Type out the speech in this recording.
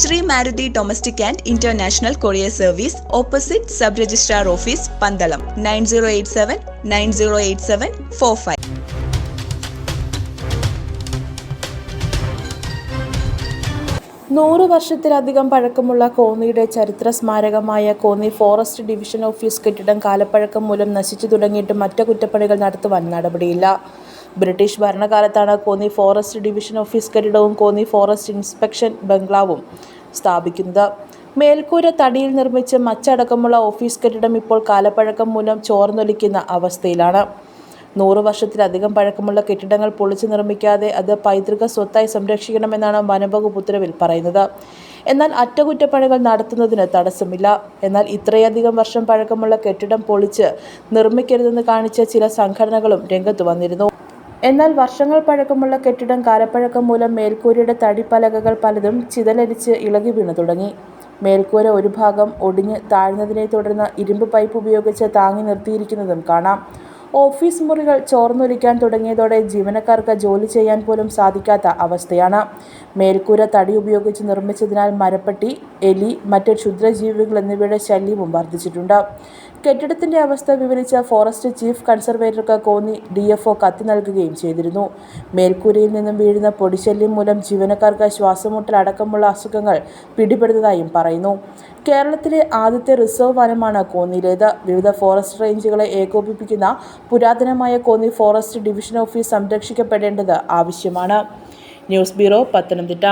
Shri Maruti domestic and international courier service opposite sub registrar office Pandalam nine zero eight seven nine zero eight seven four five. നൂറ് വർഷത്തിലധികം പഴക്കമുള്ള കോന്നിയുടെ ചരിത്ര സ്മാരകമായ Konni forest division office കെട്ടിടം കാലപ്പഴക്കം മൂലം നശിച്ചു തുടങ്ങിയിട്ട് മറ്റു കുറ്റപ്പണികൾ നടത്തുവാൻ നടപടിയില്ല. ബ്രിട്ടീഷ് ഭരണകാലത്താണ് കോന്നി ഫോറസ്റ്റ് ഡിവിഷൻ ഓഫീസ് കെട്ടിടവും കോന്നി ഫോറസ്റ്റ് ഇൻസ്പെക്ഷൻ ബംഗ്ലാവും സ്ഥാപിക്കുന്നത്. മേൽക്കൂര തടിയിൽ നിർമ്മിച്ച് മച്ചടക്കമുള്ള ഓഫീസ് കെട്ടിടം ഇപ്പോൾ കാലപ്പഴക്കം മൂലം ചോർന്നൊലിക്കുന്ന അവസ്ഥയിലാണ്. നൂറ് വർഷത്തിലധികം പഴക്കമുള്ള കെട്ടിടങ്ങൾ പൊളിച്ചു നിർമ്മിക്കാതെ അത് പൈതൃക സ്വത്തായി സംരക്ഷിക്കണമെന്നാണ് വനംവകുപ്പ് ഉത്തരവിൽ പറയുന്നത്. എന്നാൽ അറ്റകുറ്റപ്പണികൾ നടത്തുന്നതിന് തടസ്സമില്ല. എന്നാൽ ഇത്രയധികം വർഷം പഴക്കമുള്ള കെട്ടിടം പൊളിച്ച് നിർമ്മിക്കരുതെന്ന് കാണിച്ച ചില സംഘടനകളും രംഗത്ത് വന്നിരുന്നു. എന്നാൽ വർഷങ്ങൾ പഴക്കമുള്ള കെട്ടിടം കാലപ്പഴക്കം മൂലം മേൽക്കൂരയുടെ തടിപ്പലകകൾ പലതും ചിതലരിച്ച് ഇളകി വീണു തുടങ്ങി. മേൽക്കൂര ഒരു ഭാഗം ഒടിഞ്ഞ് താഴ്ന്നതിനെ തുടർന്ന് ഇരുമ്പ് പൈപ്പ് ഉപയോഗിച്ച് താങ്ങി നിർത്തിയിരിക്കുന്നതും കാണാം. ഓഫീസ് മുറികൾ ചോർന്നൊലിക്കാൻ തുടങ്ങിയതോടെ ജീവനക്കാർക്ക് ജോലി ചെയ്യാൻ പോലും സാധിക്കാത്ത അവസ്ഥയാണ്. മേൽക്കൂര തടി ഉപയോഗിച്ച് നിർമ്മിച്ചതിനാൽ മരപ്പട്ടി എലി മറ്റ് ക്ഷുദ്രജീവികൾ എന്നിവയുടെ ശല്യവും വർദ്ധിച്ചിട്ടുണ്ട്. കെട്ടിടത്തിന്റെ അവസ്ഥ വിവരിച്ച ഫോറസ്റ്റ് ചീഫ് കൺസർവേറ്റർക്ക് കോന്നി ഡി എഫ് ഒ കത്ത് നൽകുകയും ചെയ്തിരുന്നു. മേൽക്കൂരയിൽ നിന്നും വീഴുന്ന പൊടിശല്യം മൂലം ജീവനക്കാർക്ക് ശ്വാസമുട്ടൽ അടക്കമുള്ള അസുഖങ്ങൾ പിടിപെടുന്നതായും പറയുന്നു. കേരളത്തിലെ ആദ്യത്തെ റിസർവ് വനമാണ് കോന്നിയിലേത് വിവിധ ഫോറസ്റ്റ് റേഞ്ചുകളെ ഏകോപിപ്പിക്കുന്ന പുരാതനമായ കോന്നി ഫോറസ്റ്റ് ഡിവിഷൻ ഓഫീസ് സംരക്ഷിക്കപ്പെടേണ്ടത് ആവശ്യമാണ്. News bureau Pathanamthitta.